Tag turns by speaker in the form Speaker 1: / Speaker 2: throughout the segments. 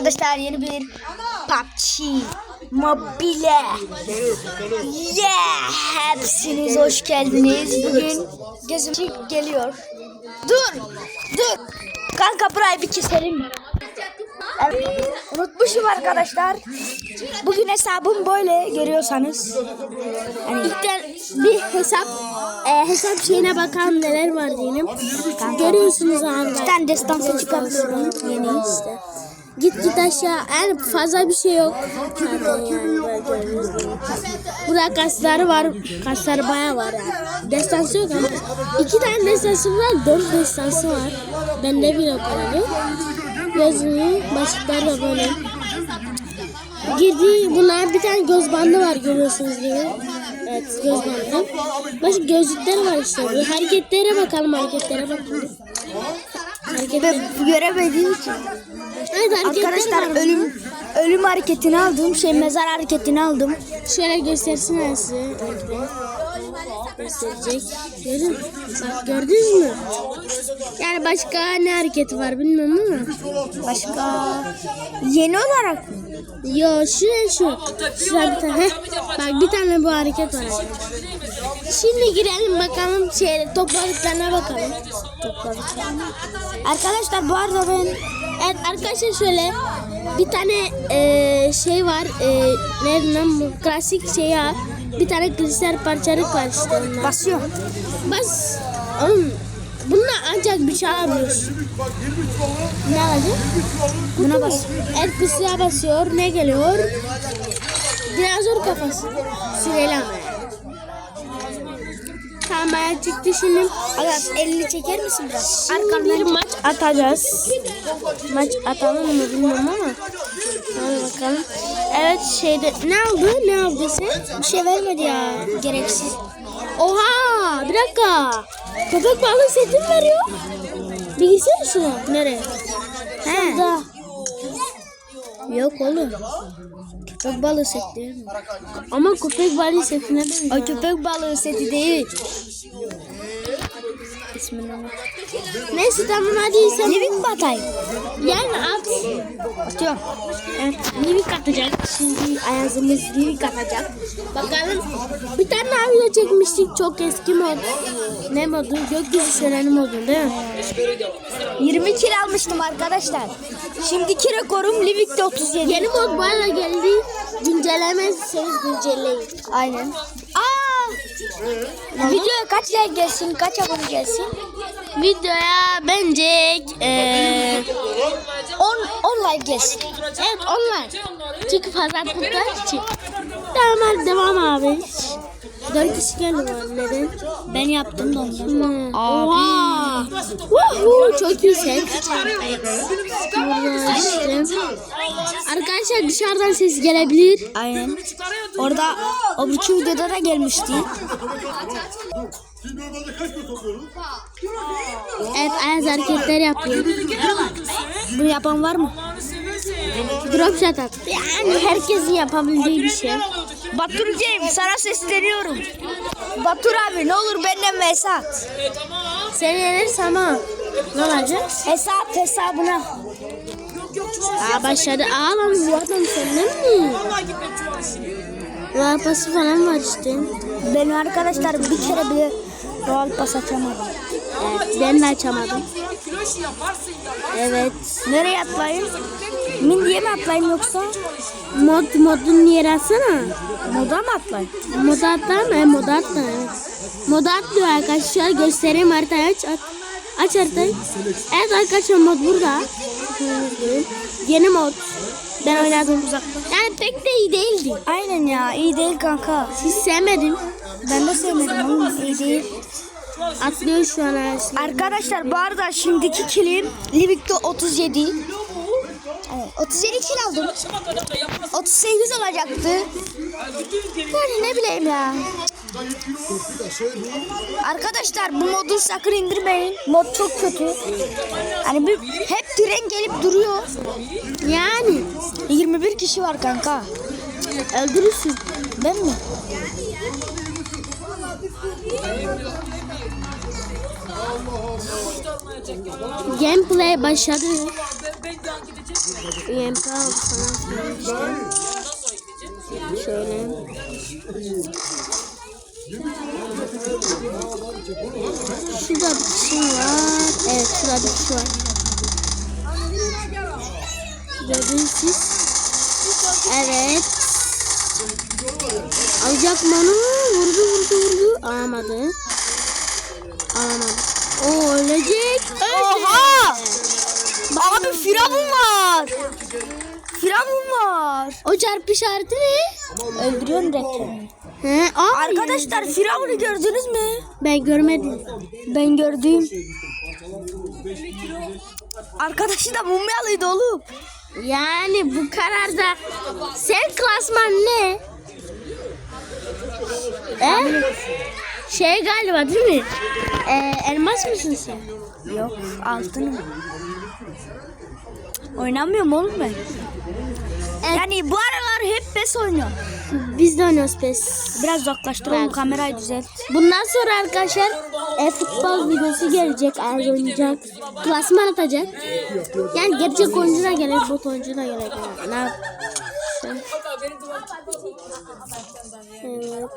Speaker 1: arkadaşlar yeni bir PUBG Mobile. Yeah Hepsiniz hoş geldiniz. Bugün gezim geliyor. Dur dur. Kanka burayı bir keselim. Evet, Unutmuşum arkadaşlar. Bugün hesabım böyle görüyorsanız. Yani
Speaker 2: bir hesap e, hesap şeyine bakalım neler var diyelim. Görüyorsunuz abi.
Speaker 1: Bir tane destansı çıkartıyorum
Speaker 2: Yeni işte. Git git aşağı. Yani fazla bir şey yok. Yani. Burada kasları var. Kasları bayağı var yani. Destansı yok ama. iki tane destansı var. Dört destansı var. Bende bile o kadar yok. Gözlüğü, başlıklar da böyle. Girdi bunlar bir tane göz bandı var görüyorsunuz gibi. Evet göz bandı. Başka gözlükleri var işte. Bir hareketlere bakalım hareketlere bakalım. Hareketler.
Speaker 1: Ve göremediğim için
Speaker 2: Evet
Speaker 1: Arkadaşlar ölüm ölüm hareketini aldım. Şey mezar hareketini aldım.
Speaker 2: Şöyle göstersin size. Gösterecek. Görün. Bak gördünüz mü? Yani başka ne hareketi var bilmiyorum ama.
Speaker 1: Başka yeni olarak mı?
Speaker 2: Yo şu şu. Şurada bir tane. Heh, Bak bir tane bu hareket var. Şimdi girelim bakalım şey topladıklarına bakalım. Topladıklarına.
Speaker 1: Arkadaşlar bu arada ben
Speaker 2: Evet arkadaşlar şöyle bir tane eee, şey var eee ne lan bu klasik şey ya bir tane kristal parçalık var işte ondan.
Speaker 1: basıyorum.
Speaker 2: Bas oğlum bununla ancak bir şey alabiliyorsun. Ne alacak?
Speaker 1: Buna bas.
Speaker 2: El kısıya basıyor ne geliyor? Dinozor kafası. Süreli bayağı çıktı şimdi.
Speaker 1: Aras elini çeker misin biraz?
Speaker 2: Şimdi bir maç atacağız. Maç atalım mı bilmiyorum ama. Hadi bakalım. Evet şeyde ne aldı? Ne aldı sen?
Speaker 1: Bir şey vermedi ya. Gereksiz.
Speaker 2: Oha! Bir dakika. Köpek balığı setim veriyor. Gitsene şuna. Nereye?
Speaker 1: He.
Speaker 2: Şurada.
Speaker 1: Yok oğlum. Köpek balığı seti değil mi?
Speaker 2: Ama köpek balığı setine benziyor.
Speaker 1: O köpek balığı seti değil. İsmini.
Speaker 2: Neyse tamam hadi sen.
Speaker 1: Living mi atayım?
Speaker 2: Yani at.
Speaker 1: Atıyorum.
Speaker 2: Evet, Livik atacak. Şimdi Ayaz'ımız Livik atacak. Bakalım. Bir tane video çekmiştik. Çok eski mod. Ne modu? Gökyüzü şöleni modu değil mi?
Speaker 1: 20 kilo almıştım arkadaşlar. Şimdiki rekorum Livik'te 37.
Speaker 2: Yeni mod arada geldi. Güncellemezseniz güncelleyin.
Speaker 1: Aynen. Aa! Videoya kaç like gelsin, kaç abone gelsin?
Speaker 2: Videoya bence eee
Speaker 1: 10 10 like gelsin.
Speaker 2: evet onlar. Çünkü fazla kurtar için. Tamam hadi devam abi. Dört kişi geldi var. Neden?
Speaker 1: Ben yaptım da ondan.
Speaker 2: Oha. Woohoo, çok yüksek. Burada işte. Arkadaşlar dışarıdan ses gelebilir.
Speaker 1: Aynen. Orada o buçuk videoda da gelmişti.
Speaker 2: Evet Ayaz hareketler yapıyor.
Speaker 1: Bunu yapan var mı?
Speaker 2: Drop shot at. Yani herkesin yapabildiği bir şey.
Speaker 1: Batur'cığım sana sesleniyorum. Batur abi ne olur benden hesap.
Speaker 2: Sen yenirse ama ne olacak?
Speaker 1: Hesap hesabına.
Speaker 2: Aa başladı. Aa lan bu adam senden mi? Royal pası falan var işte.
Speaker 1: Ben arkadaşlar bir kere bile Royal Pass açamadım.
Speaker 2: Evet ben de açamadım. Evet.
Speaker 1: Nereye atlayayım? Mindiye mi atlayayım yoksa
Speaker 2: Mod modun yeri atsana.
Speaker 1: moda mı atlayayım?
Speaker 2: Moda atlar mı? Moda atlar. Moda atlıyor arkadaşlar. Göstereyim haritayı aç. Aç, aç haritayı. Evet arkadaşlar mod burada. Yeni mod. Ben oynadım. Yani pek de iyi değildi.
Speaker 1: Aynen ya iyi değil kanka.
Speaker 2: Hiç sevmedim.
Speaker 1: Ben de sevmedim oğlum iyi değil.
Speaker 2: Atlıyor şu an arası.
Speaker 1: Arkadaşlar bu arada şimdiki kilim Livik'te 37. Evet, 37 kil aldım. 38 olacaktı. Yani ne bileyim ya. Arkadaşlar bu modu sakın indirmeyin. Mod çok kötü. Hani bir, hep tren gelip duruyor.
Speaker 2: Yani
Speaker 1: 21 kişi var kanka.
Speaker 2: öldürürsün.
Speaker 1: Ben mi?
Speaker 2: Gameplay başladı. UMP falan işte. Şöyle. Şurada bir kişi var. Evet şurada bir kişi var. Gördünüz siz. Evet. Alacak mı onu? Vurdu vurdu vurdu. Alamadı. Alamadı. O ölecek.
Speaker 1: Oha! Abi firavun var. Firavun var.
Speaker 2: O çarpı işareti ne?
Speaker 1: Öldürüyorum reklamı.
Speaker 2: He,
Speaker 1: Arkadaşlar firavunu gördünüz mü?
Speaker 2: ben görmedim.
Speaker 1: Ben gördüm. Arkadaşı da mumyalıydı oğlum.
Speaker 2: Yani bu kararda sen klasman ne? He? Şey galiba değil mi? Ee, elmas mısın sen?
Speaker 1: Yok altını. Oynamıyorum oğlum ben. Yani bu aralar hep PES oynuyorum.
Speaker 2: Biz de oynuyoruz pes.
Speaker 1: Biraz uzaklaştıralım
Speaker 2: Ben-
Speaker 1: kamerayı düzelt.
Speaker 2: Bundan sonra arkadaşlar e, futbol videosu gelecek. Ayaz oynayacak. Klasman atacak. Yani gerçek oyuncu da gelir, bot oyuncu da gelir. Ne yap- Evet.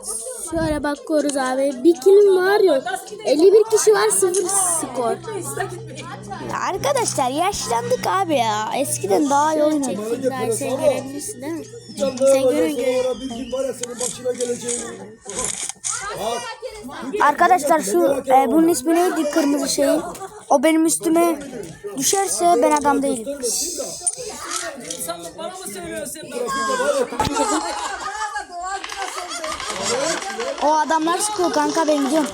Speaker 2: Şöyle bakıyoruz abi. Bir kilim var yok. 51 kişi var, sıfır skor.
Speaker 1: Ya arkadaşlar yaşlandık abi ya. Eskiden daha iyi
Speaker 2: daha sen görebilirsin değil mi?
Speaker 3: Sen
Speaker 2: görün.
Speaker 1: Arkadaşlar şu e, bunun ismi neydi kırmızı şeyin? O benim üstüme düşerse ben adam değilim. O adamlar sıkıyor kanka ben gidiyorum.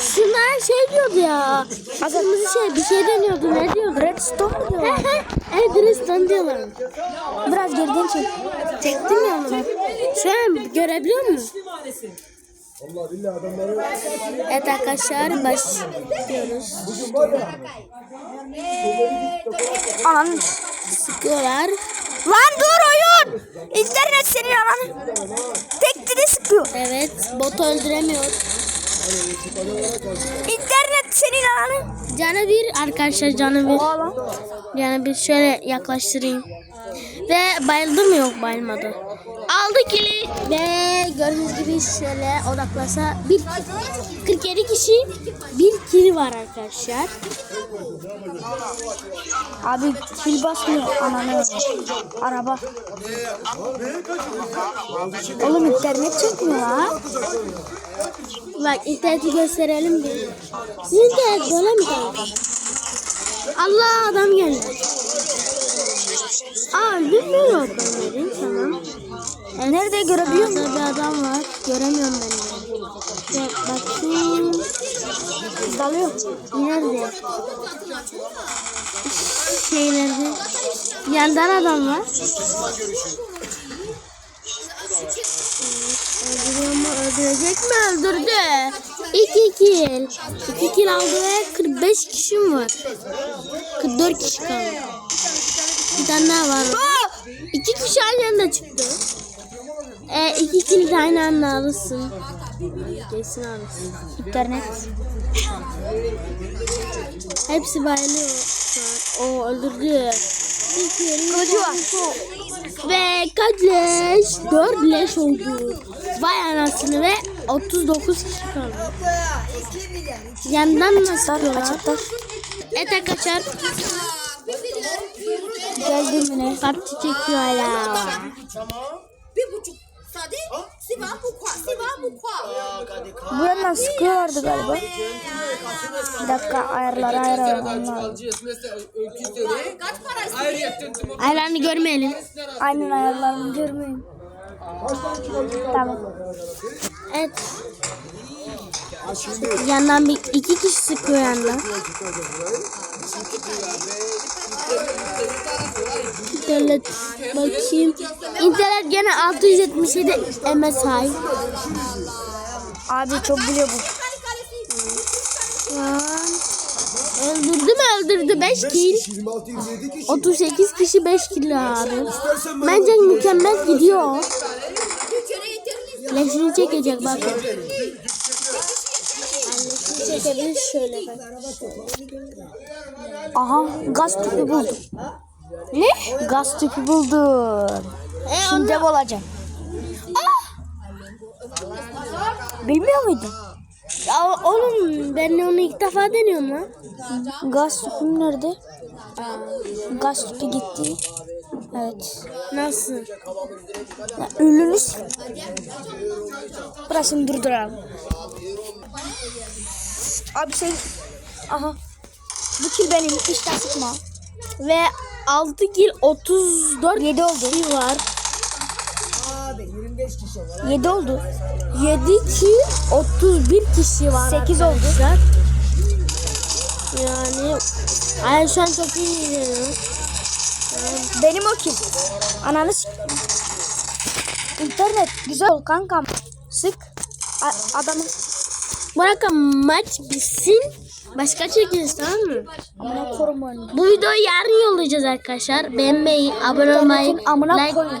Speaker 2: Şunlar şey diyordu ya. Kırmızı şey bir şey deniyordu. Ne diyordu?
Speaker 1: Redstone mu
Speaker 2: He
Speaker 1: diyorlar?
Speaker 2: he. Evet Dresden diyorlar.
Speaker 1: Biraz geriden çek.
Speaker 2: Çektim ya onu. Şu an görebiliyor musun?
Speaker 3: Allah billahi adamları
Speaker 2: Evet arkadaşlar başlıyoruz.
Speaker 3: bugün var ya.
Speaker 1: Anan.
Speaker 2: Sıkıyorlar.
Speaker 1: Lan dur oyun. İnternet senin ananı. Tek de sıkıyor.
Speaker 2: Evet bot öldüremiyor.
Speaker 1: İnternet senin ananı.
Speaker 2: Canı bir arkadaşlar canı bir. Yani bir şöyle yaklaştırayım. Ve bayıldı mı yok bayılmadı. Aldı kili. Ve gördüğünüz gibi şöyle odaklasa bir 47 kişi bir kili var arkadaşlar.
Speaker 1: Abi fil basmıyor ananı. Araba. Oğlum internet çekmiyor ha.
Speaker 2: Bak interneti gösterelim bir. Sizin internet böyle mi kanka? Allah adam geldi. Aa ben dedim tamam.
Speaker 1: Nerede görebiliyor musun?
Speaker 2: Bir adam var. Göremiyorum ben de. Bakayım.
Speaker 1: Dalıyor.
Speaker 2: Nerede? Şeylerde. Yandan adam var. Öldürüyor mu? Öldürecek mi? Öldürdü. İki kill. İki kill aldı ve 45 kişim var. 44 kişi kaldı. Bir tane daha var. İki kişi aynı anda çıktı. E, iki kill de aynı anda alırsın. Kesin alırsın.
Speaker 1: İnternet.
Speaker 2: Hepsi bayılıyor şu an. O öldürdü.
Speaker 1: Kılıcı var.
Speaker 2: Ve kaç leş? 4 leş oldu. Vay anasını ve 39 kişi kaldı. Yandan nasıl sıkıyorlar?
Speaker 1: Açıklar.
Speaker 2: Evet arkadaşlar.
Speaker 1: Geldin mi ne?
Speaker 2: Parti çekiyor hala.
Speaker 4: bir buçuk sade siva mukha siva mukha
Speaker 1: Bu yandan sıkıyorlardı galiba. Bir dakika ayarları
Speaker 4: istiyor?
Speaker 2: Aylarını görmeyelim.
Speaker 1: Aynen ayarlarını görmeyeyim. Tamam.
Speaker 2: Evet. Yandan bir iki kişi sıkıyor yandan. İnternet bakayım. İnternet gene 677 MSI.
Speaker 1: Abi çok biliyor bu.
Speaker 2: Öldürdü mü öldürdü 5 kill.
Speaker 3: 26 27 kişi.
Speaker 2: 38 kişi 5 kill abi. Bence mükemmel gidiyor. Leşini çekecek bak. Leşini çekebilir şöyle bak.
Speaker 1: Aha gaz tüpü buldum. Ne? Gaz tüpü buldum. Şimdi ev olacağım. Ah! Bilmiyor muydun?
Speaker 2: Ya oğlum ben onu ilk defa deniyorum lan.
Speaker 1: Gaz tüpüm nerede? Gaz tüpü gitti. Evet.
Speaker 2: Nasıl?
Speaker 1: Ya, sil. Burasını durduralım. Abi sen... Aha. Bu kil benim. Hiç de sıkma.
Speaker 2: Ve 6 kil 34
Speaker 1: 7 oldu.
Speaker 2: kişi var.
Speaker 1: 7 oldu.
Speaker 2: 7 kil 31 kişi var.
Speaker 1: Sekiz oldu.
Speaker 2: arkadaşlar. Yani ay şu an çok iyi gidiyorum.
Speaker 1: Benim o kil. Ananı s- İnternet güzel ol kankam. Sık. A- adamı.
Speaker 2: Bırakın maç bitsin. Başka çekeceğiz tamam mı?
Speaker 1: Amına korum.
Speaker 2: Bu videoyu yarın yollayacağız arkadaşlar. Beğenmeyi, abone olmayı,
Speaker 1: amına
Speaker 2: like,
Speaker 1: koyun.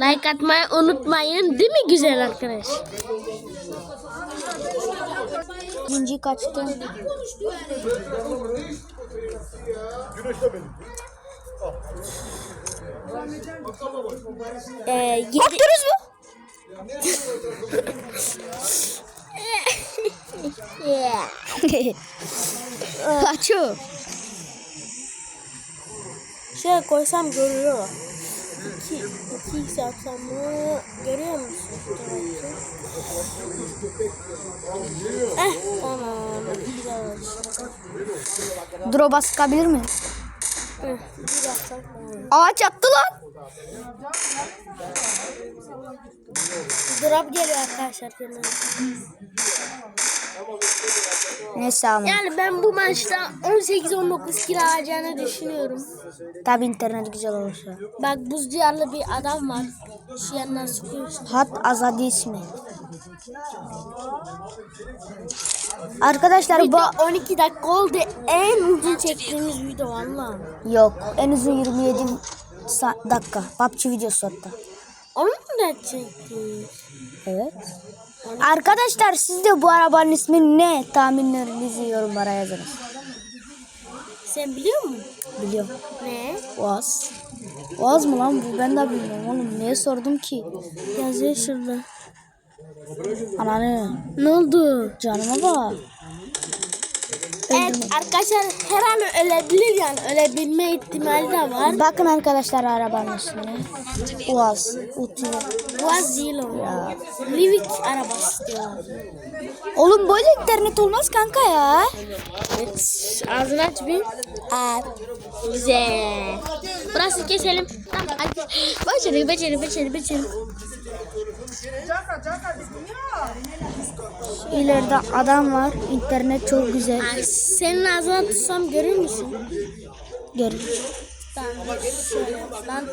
Speaker 2: like atmayı unutmayın. Değil mi güzel arkadaş?
Speaker 1: İkinci kaçtı.
Speaker 3: Güneşte benim.
Speaker 2: Ee, yedi,
Speaker 1: Korktunuz mu? Kaçıyor.
Speaker 2: Şöyle koysam görüyor. 2 2 x yapsam mı? Görüyor musun? Eh tamam. Güzel oldu.
Speaker 1: Drop'a sıkabilir mi?
Speaker 2: Eh.
Speaker 1: Ağaç attı lan.
Speaker 2: Drop geliyor arkadaşlar.
Speaker 1: Neyse ama.
Speaker 2: Yani ben bu maçta 18-19 kilo alacağını düşünüyorum.
Speaker 1: Tabi internet güzel olursa.
Speaker 2: Bak buz diyarlı bir adam var. Şu yandan sıkıyorsun.
Speaker 1: Hat Azadi ismi. Arkadaşlar bu
Speaker 2: Video 12 dakika oldu. En uzun çektiğimiz video valla.
Speaker 1: yok. En uzun 27 sa- dakika. PUBG videosu hatta.
Speaker 2: Onu mu da çektik?
Speaker 1: Evet. Arkadaşlar siz de bu arabanın ismi ne? Tahminlerinizi yorumlara yazınız.
Speaker 2: Sen biliyor musun?
Speaker 1: Biliyorum.
Speaker 2: Ne?
Speaker 1: Oğaz. Oğaz mı lan bu? Ben de bilmiyorum oğlum. Niye sordum ki?
Speaker 2: Yazıyor şurada.
Speaker 1: Ananı.
Speaker 2: Ne oldu?
Speaker 1: Canıma bak.
Speaker 2: Arkadaşlar her an ölebilir yani. Ölebilme ihtimali de var.
Speaker 1: Bakın arkadaşlar arabanın ismine. Uaz. Uti.
Speaker 2: Boğaz değil o. Livik arabası diyor.
Speaker 1: Oğlum böyle internet olmaz kanka ya.
Speaker 2: Evet. Ağzını aç bir. Aç. Güzel. Burası keselim. Tamam hadi. Başarı, başarı, başarı, başarı.
Speaker 1: İleride adam var. İnternet çok güzel.
Speaker 2: Ay, senin ağzına tutsam görür müsün?
Speaker 1: Görün.
Speaker 2: Tamam. Şöyle. Lan